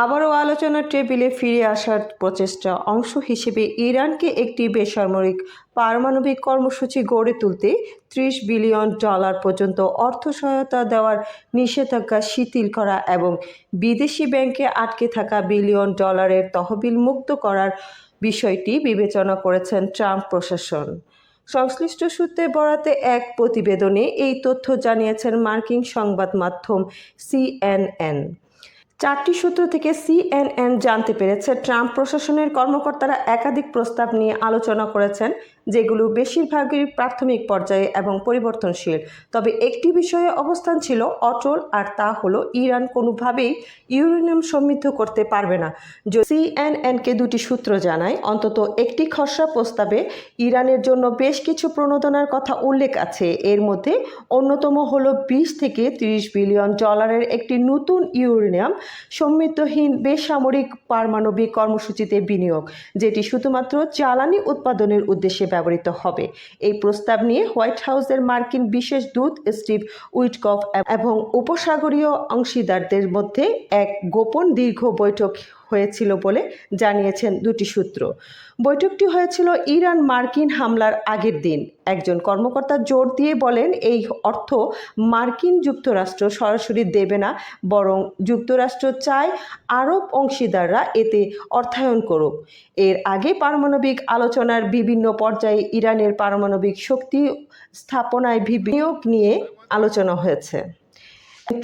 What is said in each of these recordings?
আবারও আলোচনার টেবিলে ফিরে আসার প্রচেষ্টা অংশ হিসেবে ইরানকে একটি বেসামরিক পারমাণবিক কর্মসূচি গড়ে তুলতে ত্রিশ বিলিয়ন ডলার পর্যন্ত অর্থ সহায়তা দেওয়ার নিষেধাজ্ঞা শিথিল করা এবং বিদেশি ব্যাংকে আটকে থাকা বিলিয়ন ডলারের তহবিল মুক্ত করার বিষয়টি বিবেচনা করেছেন ট্রাম্প প্রশাসন। সংশ্লিষ্ট সূত্রে বরাতে এক প্রতিবেদনে এই তথ্য জানিয়েছেন মার্কিন সংবাদ মাধ্যম সিএনএন। চারটি সূত্র থেকে সিএনএন জানতে পেরেছে ট্রাম্প প্রশাসনের কর্মকর্তারা একাধিক প্রস্তাব নিয়ে আলোচনা করেছেন। যেগুলো বেশিরভাগই প্রাথমিক পর্যায়ে এবং পরিবর্তনশীল। তবে একটি বিষয়ে অবস্থান ছিল অটল আর তা হলো ইরান কোনোভাবেই ইউরেনিয়াম সমৃদ্ধ করতে পারবে না। সিএনএনকে দুটি সূত্র জানায়, অন্তত একটি খসড়া প্রস্তাবে ইরানের জন্য বেশ কিছু প্রণোদনার কথা উল্লেখ আছে। এর মধ্যে অন্যতম হল বিশ থেকে তিরিশ বিলিয়ন ডলারের একটি নতুন ইউরেনিয়াম সমৃদ্ধহীন বেসামরিক পারমাণবিক কর্মসূচিতে বিনিয়োগ, যেটি শুধুমাত্র জ্বালানি উৎপাদনের উদ্দেশ্যে ব্যবহৃত হবে। এই প্রস্তাব নিয়ে হোয়াইট হাউসের মার্কিন বিশেষ দূত স্টিভ উইটকফ এবং উপসাগরীয় অংশীদারদের মধ্যে এক গোপন দীর্ঘ বৈঠক হয়েছিল বলে জানিয়েছেন দুটি সূত্র। বৈঠকটি হয়েছিল ইরান মার্কিন হামলার আগের দিন। একজন কর্মকর্তা জোর দিয়ে বলেন, এই অর্থ মার্কিন যুক্তরাষ্ট্র সরাসরি দেবে না, বরং যুক্তরাষ্ট্র চায় আরব অংশীদাররা এতে অর্থায়ন করুক। এর আগে পারমাণবিক আলোচনার বিভিন্ন পর্যায়ে ইরানের পারমাণবিক শক্তি স্থাপনায় বিনিয়োগ নিয়ে আলোচনা হয়েছে।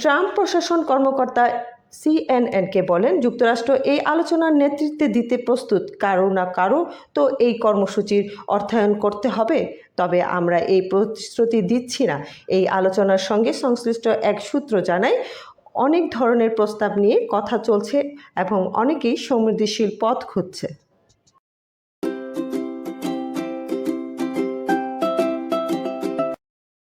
ট্রাম্প প্রশাসন কর্মকর্তা সিএনএনকে বলেন, যুক্তরাষ্ট্র এই আলোচনার নেতৃত্বে দিতে প্রস্তুত কারও না কারও, তো এই কর্মসূচির অর্থায়ন করতে হবে। তবে আমরা এই প্রতিশ্রুতি দিচ্ছি না। এই আলোচনার সঙ্গে সংশ্লিষ্ট এক সূত্র জানায়, অনেক ধরনের প্রস্তাব নিয়ে কথা চলছে এবং অনেকেই সমৃদ্ধিশীল পথ খুঁজছে।